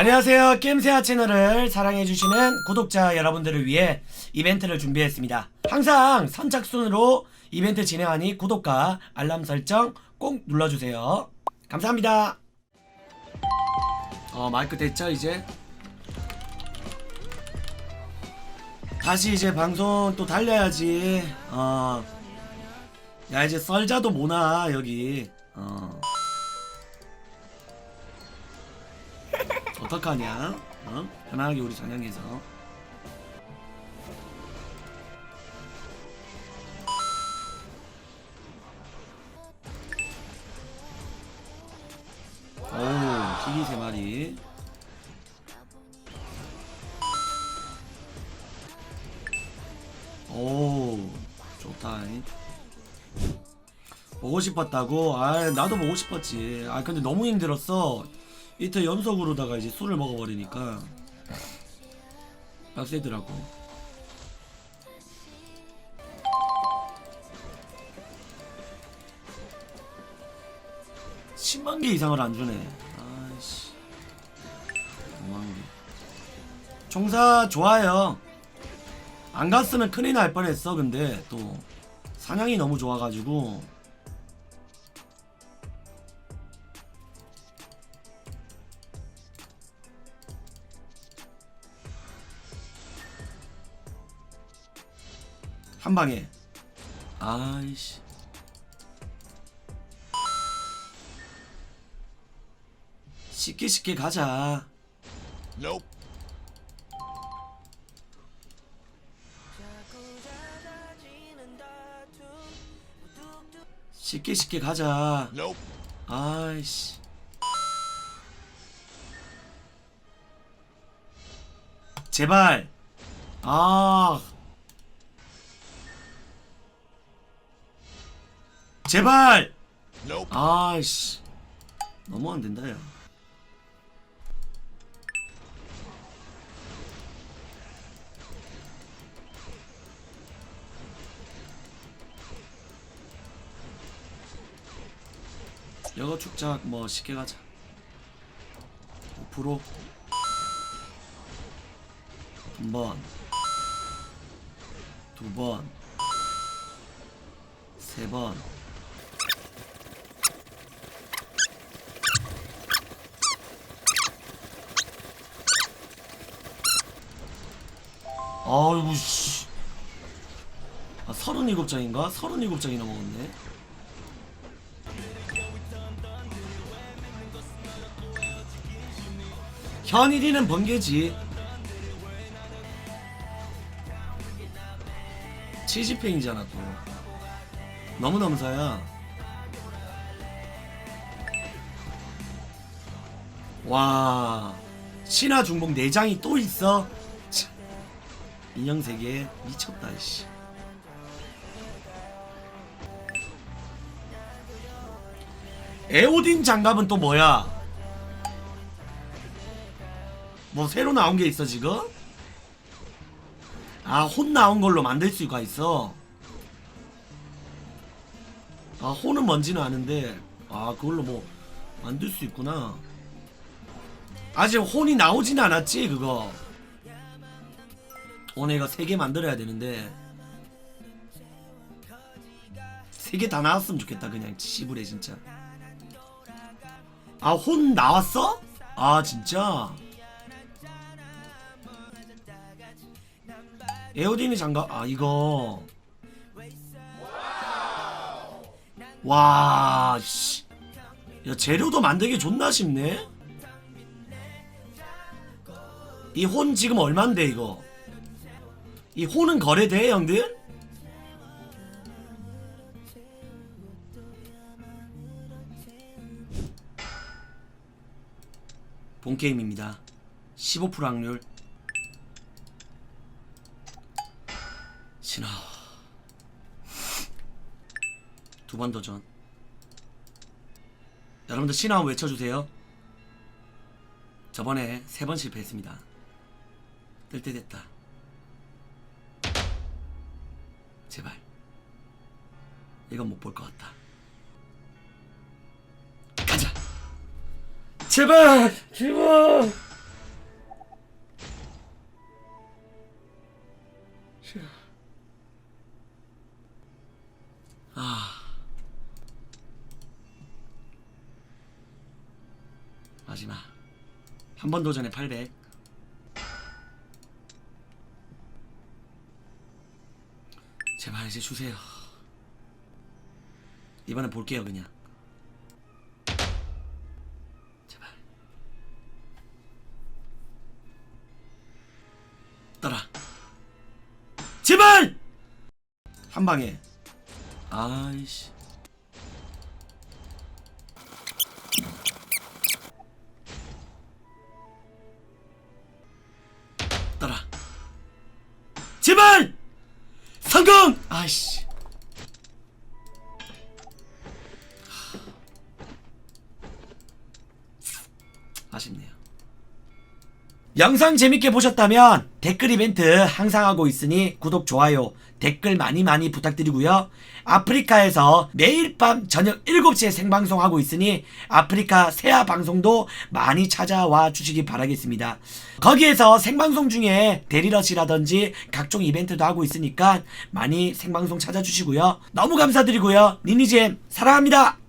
안녕하세요. 게임세아 채널을 사랑해주시는 구독자 여러분들을 위해 이벤트를 준비했습니다. 항상 선착순으로 이벤트 진행하니 구독과 알람 설정 꼭 눌러주세요. 감사합니다. 어, 마이크 됐죠, 이제? 다시 이제 방송 또 달려야지. 어. 야, 이제 썰자도 모나, 여기. 어. 어떡하냐? 어? 편하게 우리 사냥해서. 오, 희귀 세 마리. 오, 좋다. 보고 싶었다고? 아, 나도 보고 싶었지. 아, 근데 너무 힘들었어. 이틀 연속으로다가 이제 술을 먹어버리니까 빡세더라고. 십만개 이상을 안 주네. 아이씨. 5만 개. 총사 좋아요. 안 갔으면 큰일 날 뻔했어. 근데 또 사냥이 너무 좋아가지고 한 방에. 아이씨. 쉽게 쉽게 가자. Nope. 쉽게 쉽게 가자. Nope. 아이씨. 제발. 아. 제발. Nope. 아이씨. 너무 안 된다 야. 여거 축작 뭐 쉽게 가자. 5%한 번, 두 번, 세 번. 아이고 씨. 아, 37장인가? 37장이나 먹었네. 현일이는 번개지. 치즈팽이잖아 또. 너무너무 사야. 와. 신화 중복 4장이 또 있어? 참. 인형 세계 미쳤다 씨. 에오딘 장갑은 또 뭐야? 뭐 새로 나온 게 있어 지금? 아 혼 나온 걸로 만들 수가 있어. 아 혼은 뭔지는 아는데 아 그걸로 뭐 만들 수 있구나. 아직 혼이 나오진 않았지 그거. 오늘 이거 세개 만들어야 되는데 세개다 나왔으면 좋겠다 그냥 씨부레 진짜. 아 혼 나왔어? 아 진짜. 에어딘이 장갑 아 이거 와 씨. 야 재료도 만들기 존나 쉽네 이 혼 지금 얼만데 이거 이 혼은 거래돼 형들? 본 게임입니다. 15% 확률. 신화. 두 번 도전. 여러분들 신화 외쳐주세요. 저번에 세 번 실패했습니다. 뜰 때 됐다 제발. 이건 못 볼 것 같다. 가자. 제발. 제발. 아. 마지막. 한 번 도전에 800. 제발 이제 주세요. 이번엔 볼게요 그냥. 제발. 떠라. 제발! 한 방에. 아이씨 Baş. 영상 재밌게 보셨다면 댓글 이벤트 항상 하고 있으니 구독, 좋아요, 댓글 많이 많이 부탁드리고요. 아프리카에서 매일 밤 저녁 7시에 생방송 하고 있으니 아프리카 세아 방송도 많이 찾아와 주시기 바라겠습니다. 거기에서 생방송 중에 데리러시라든지 각종 이벤트도 하고 있으니까 많이 생방송 찾아주시고요. 너무 감사드리고요. 니니잼 사랑합니다.